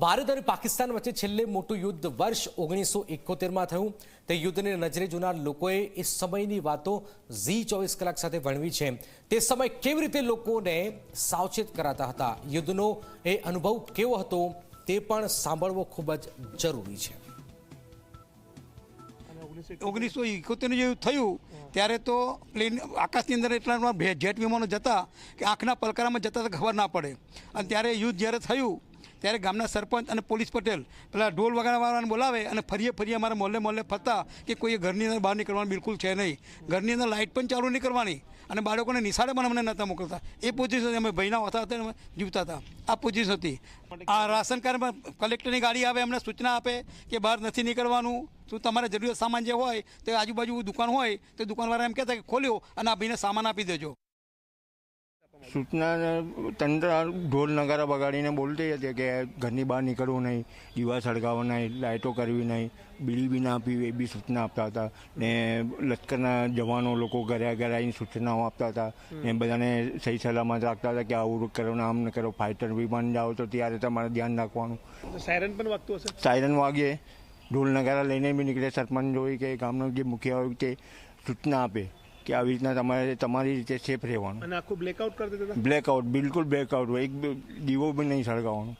ભારત અને પાકિસ્તાન વચ્ચે છેલ્લે મોટું યુદ્ધ વર્ષ ઓગણીસો એકોતેરમાં થયું. તે યુદ્ધને નજરે જોનાર લોકોએ એ સમયની વાતો ઝી ચોવીસ કલાક સાથે વણવી છે. તે સમય કેવી રીતે લોકોને સાવચેત કરાતા હતા? યુદ્ધનો એ અનુભવ કેવો હતો? તે પણ સાંભળવો ખૂબ જ જરૂરી છે. ઓગણીસો એકોતેર જે થયું, ત્યારે તો પ્લેન આકાશની અંદર એટલા જેટ વિમાનો જતા કે આંખના પલકારામાં જતા ખબર ના પડે. અને ત્યારે યુદ્ધ જ્યારે થયું ત્યારે ગામના સરપંચ અને પોલીસ પટેલ પેલા ઢોલ વગાડવાવાળાને બોલાવે અને ફરીએ ફરીએ અમારા મોહલ્લે મોહલ્લે ફરતા કે કોઈ ઘરની અંદર બહાર નીકળવાનું બિલકુલ છે નહીં. ઘરની અંદર લાઇટ પણ ચાલુ નહીં કરવાની અને બાળકોને નિશાળે પણ અમને નહોતા મોકલતા. એ પોઝિશન અમે ભાઈના હોતા હતા જીવતા હતા. આ પોઝિશન હતી. આ રાશન કાર્ડમાં કલેક્ટરની ગાડી આવે, અમને સૂચના આપે કે બહાર નથી નીકળવાનું શું તમારે જરૂરિયાત સામાન જે હોય તે આજુબાજુ દુકાન હોય, તો દુકાનવાળા એમ કહેતા કે ખોલ્યો અને આ ભાઈને સામાન આપી દેજો. સૂચના તંત્ર ઢોલ નગારા બગાડીને બોલતી હતી કે ઘરની બહાર નીકળવું નહીં દીવા સળગાવવા નહીં લાઇટો કરવી નહીં બિલ બી ના આપી એ બી સૂચના આપતા હતા. ને લશ્કરના જવાનો લોકો ઘરે ઘરે આવીને સૂચનાઓ આપતા હતા. ને બધાને સહી સલામત રાખતા હતા કે આવું કરો ને આમ ન કરો ફાઇટર વિમાન જાઓ તો ત્યારે તમારે ધ્યાન રાખવાનું. સાયરન પણ વાગતું હશે? સાયરન વાગે ઢોલ નગારા લઈને બી નીકળે સરપંચ જોઈ કે ગામનો જે મુખિયા હોય તે સૂચના આપે. કે આવી રીતના તમારે તમારી રીતે સેફ રહેવાનું. અને આખું બ્લેકઆઉટ કરી દેતા બ્લેકઆઉટ બિલકુલ બ્લેકઆઉટ એક બી દીવો બી નહીં સળગાવવાનો.